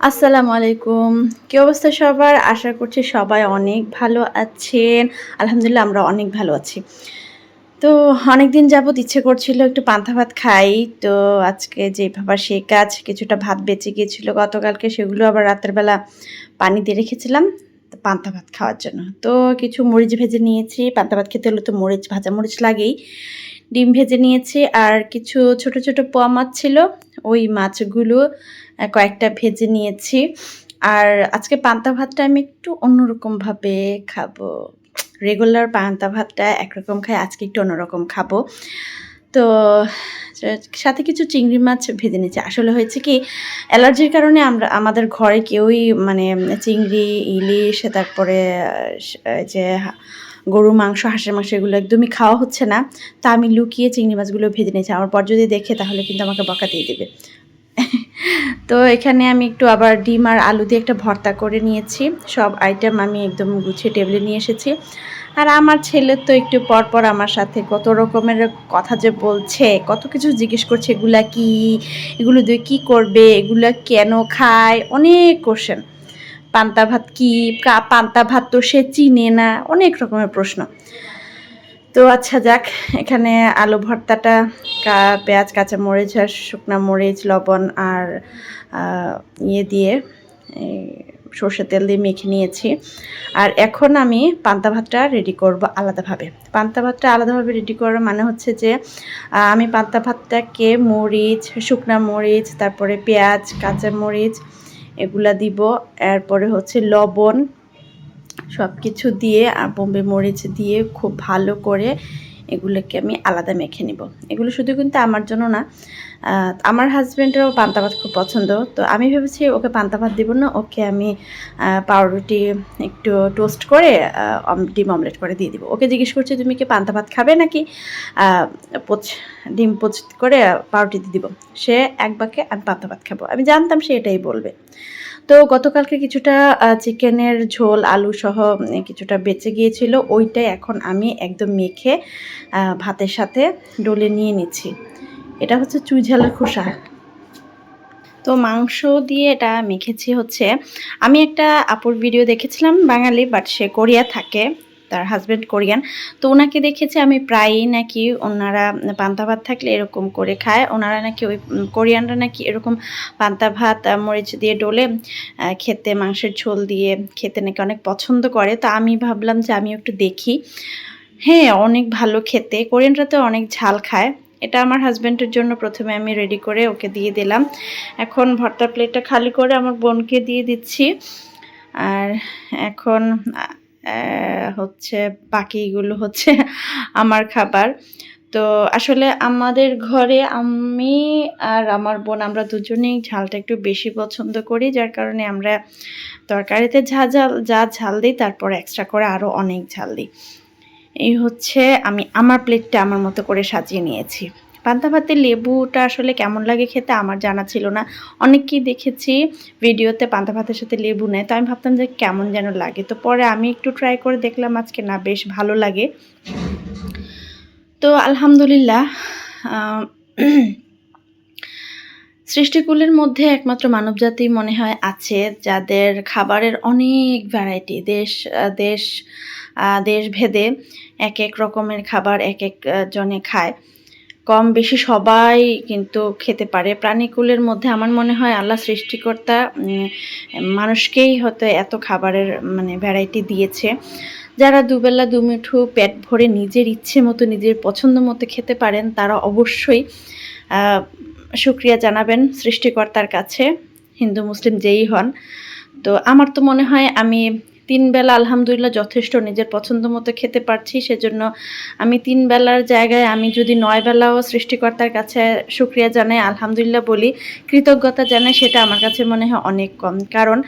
আসসালামু আলাইকুম। কি অবস্থা সবার? আশা করছি সবাই অনেক ভালো আছেন। আলহামদুলিল্লাহ, আমরা অনেক ভালো আছি। তো অনেক দিন যাবত ইচ্ছে করছিল একটু পান্তা ভাত খাই। তো আজকে যে ভাবার সেই কাজ, কিছুটা ভাত বেঁচে গিয়েছিল গতকালকে, সেগুলো আবার রাতের বেলা পানি দিয়ে রেখেছিলাম পান্তা ভাত খাওয়ার জন্য। তো কিছু মরিচ ভেজে নিয়েছি। পান্তা ভাত খেতে হলে তো মরিচ, ভাজা মরিচ লাগেই। ডিম ভেজে নিয়েছি আর কিছু ছোট ছোট পোয়া মাছ ছিল। ওই মাছগুলো কয়েকটা ভেজে নিয়েছি। আর আজকে পান্তা ভাতটা আমি একটু অন্যরকমভাবে খাব। রেগুলার পান্তা ভাতটা একরকম খাই, আজকে একটু অন্যরকম খাব। তো, সাথে কিছু চিংড়ি মাছ ভেজে নিয়েছি। আসলে হয়েছে কি, অ্যালার্জির কারণে আমরা, আমাদের ঘরে কেউই মানে চিংড়ি, ইলিশ, তারপরে যে হা- গরু মাংস, হাঁসের মাংস এগুলো একদমই খাওয়া হচ্ছে না। তা আমি লুকিয়ে চিংড়ি মাছগুলো ভেজে নিয়েছি। আমার পর যদি দেখে তাহলে কিন্তু আমাকে বকা দিয়ে দেবে। তো এখানে আমি একটু আবার ডিম আর আলু দিয়ে একটা ভর্তা করে নিয়েছি। সব আইটেম আমি একদম গুছিয়ে টেবিলে নিয়ে এসেছি। আর আমার ছেলে তো একটু পর পর আমার সাথে কত রকমের কথা যে বলছে, কত কিছু জিজ্ঞেস করছে, এগুলা কি? এগুলো দিয়ে কী করবে? এগুলা কেন খায়? অনেক কোশ্চেন পান্তা ভাত কি? পান্তা ভাত তো সে চিনে না। অনেক রকমের প্রশ্ন। তো আচ্ছা যাক, এখানে আলু ভর্তাটা, কা- পেঁয়াজ কাঁচা মরিচ আর শুকনো মরিচ, লবণ আর ইয়ে দিয়ে সর্ষের তেল দিয়ে মেখে নিয়েছি। আর এখন আমি পান্তা ভাতটা রেডি করব আলাদাভাবে। পান্তা ভাতটা আলাদাভাবে রেডি করার মানে হচ্ছে যে আমি পান্তা ভাতটাকে মরিচ, শুকনো মরিচ, তারপরে পেঁয়াজ কাঁচা মরিচ এগুলা দিব। এরপরে হচ্ছে লবণ। সব কিছু দিয়ে বোম্বে মরিচ দিয়ে খুব ভালো করে এগুলোকে আমি আলাদা মেখে নিব। এগুলো শুধু কিন্তু আমার জন্য না আমার হাজব্যান্ডেরও পান্তা ভাত খুব পছন্দ। তো আমি ভেবেছি ওকে পান্তা ভাত দিব না, ওকে আমি পাউরুটি একটু টোস্ট করে ডিম অমলেট করে দিয়ে দিব। ওকে জিজ্ঞেস করছি, তুমি কি পান্তা ভাত খাবে নাকি? পোচ, ডিম পোচ করে পাউরুটি দিয়ে দিব। সে এক বাকে আমি পান্তা ভাত খাব। আমি জানতাম সে এটাই বলবে। তো গতকালকে কিছুটা চিকেনের ঝোল আলু সহ কিছুটা বেঁচে গিয়েছিল। ওইটাই এখন আমি একদম মেখে ভাতের সাথে ডলে নিয়ে নিচ্ছি। এটা হচ্ছে চুই ঝালের খোসা। তো মাংস দিয়ে এটা মেখেছি হচ্ছে, আমি একটা আপুর ভিডিও দেখেছিলাম বাঙালি বাট সে কোরিয়া থাকে। তার হাজব্যান্ড কোরিয়ান। তো ওনাকে দেখেছি আমি প্রায়ই নাকি ওনারা পান্তা ভাত থাকলে এরকম করে খায়। ওনারা নাকি ওই কোরিয়ানরা নাকি এরকম পান্তা ভাত মরিচ দিয়ে ডলে খেতে মাংসের ঝোল দিয়ে খেতে নাকি অনেক পছন্দ করে। তো আমি ভাবলাম যে আমি একটু দেখি। হ্যাঁ অনেক ভালো খেতে। কোরিয়ানরা তো অনেক ঝাল খায়। এটা আমার হাজব্যান্ডের জন্য প্রথমে আমি রেডি করে ওকে দিয়ে দিলাম। এখন ভর্তার প্লেটটা খালি করে আমার বোনকে দিয়ে দিচ্ছি। আর এখন হচ্ছে বাকিগুলো হচ্ছে আমার খাবার। তো আসলে আমাদের ঘরে আমি আর আমার বোন আমরা দুজনেই ঝালটা একটু বেশি পছন্দ করি, যার কারণে আমরা তরকারিতে ঝা ঝাল, যা ঝাল দিই তারপর এক্সট্রা করে আরও অনেক ঝাল দিই। এই হচ্ছে আমি আমার প্লেটটা আমার মতো করে সাজিয়ে নিয়েছি। পান্তা ভাতের লেবুটা আসলে কেমন লাগে খেতে আমার জানা ছিল না। অনেককেই দেখেছি ভিডিওতে পান্তা ভাতের সাথে লেবু নেয়, তো আমি ভাবতাম যে কেমন যেন লাগে। তো পরে আমি একটু ট্রাই করে দেখলাম আজকে না বেশ ভালো লাগে। তো আলহামদুলিল্লাহ সৃষ্টিকুলের মধ্যে একমাত্র মানবজাতি মনে হয় আছে, যাদের খাবারের অনেক ভ্যারাইটি দেশ দেশ দেশ ভেদে এক এক রকমের খাবার এক এক জনে খায়। কম বেশি সবাই কিন্তু খেতে পারে। প্রাণীকুলের মধ্যে আমার মনে হয় আল্লাহ সৃষ্টিকর্তা মানুষকেই হয়তো এত খাবারের মানে ভ্যারাইটি দিয়েছে। যারা দুবেলা দুমিঠু পেট ভরে নিজের ইচ্ছে মতো, নিজের পছন্দ মতো খেতে পারেন, তারা অবশ্যই শুক্রিয়া জানাবেন সৃষ্টিকর্তার কাছে। হিন্দু, মুসলিম যেই হন। তো আমার তো মনে হয় আমি তিন বেলা আলহামদুলিল্লাহ যথেষ্ট নিজের পছন্দ মতো খেতে পারছি, সেজন্য আমি তিন বেলার জায়গায় আমি যদি নয় বেলাও সৃষ্টিকর্তার কাছে শুক্রিয়া জানাই, আলহামদুলিল্লাহ বলি, কৃতজ্ঞতা জানাই, সেটা আমার কাছে মনে হয় অনেক কম। কারণ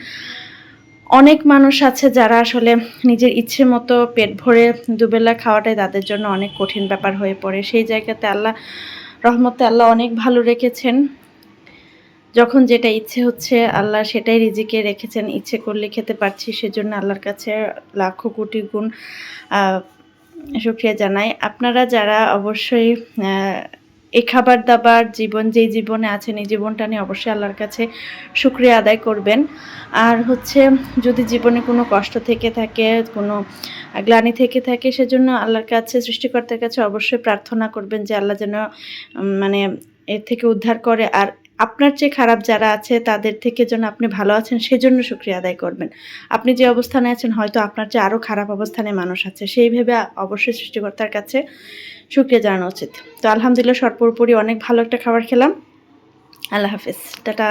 অনেক মানুষ আছে যারা আসলে নিজের ইচ্ছে মতো পেট ভরে দুবেলা খাওয়াটাই তাদের জন্য অনেক কঠিন ব্যাপার হয়ে পড়ে। সেই জায়গাতে আল্লাহ, রহমতে আল্লাহ অনেক ভালো রেখেছেন। যখন যেটা ইচ্ছে হচ্ছে আল্লাহ সেটাই রিজিকে রেখেছেন। ইচ্ছে করলে খেতে পারছি সেজন্য আল্লাহর কাছে লাখো কোটি গুণ আহ, শুক্রিয়া জানাই। আপনারা যারা অবশ্যই এই খাবার দাবার জীবন যেই জীবনে আছেন এই জীবনটা নিয়ে অবশ্যই আল্লাহর কাছে শুক্রিয়া আদায় করবেন। আর হচ্ছে যদি জীবনে কোনো কষ্ট থেকে থাকে কোনো গ্লানি থেকে থাকে সেজন্য আল্লাহর কাছে সৃষ্টিকর্তার কাছে অবশ্যই প্রার্থনা করবেন যে আল্লাহ যেন মানে এর থেকে উদ্ধার করে। আর আপনার চেয়ে খারাপ যারা আছে, তাদের থেকে যেন আপনি ভালো আছেন, সেজন্য শুক্রিয়া আদায় করবেন। আপনি যে অবস্থানে আছেন, হয়তো আপনার চেয়ে আরও খারাপ অবস্থানে মানুষ আছে। সেই ভেবে অবশ্যই সৃষ্টিকর্তার কাছে শুক্রিয়া জানানো উচিত। তো আলহামদুলিল্লাহ, সর্বোপরি অনেক ভালো একটা খাবার খেলাম। আল্লাহ হাফিজ। টাটা।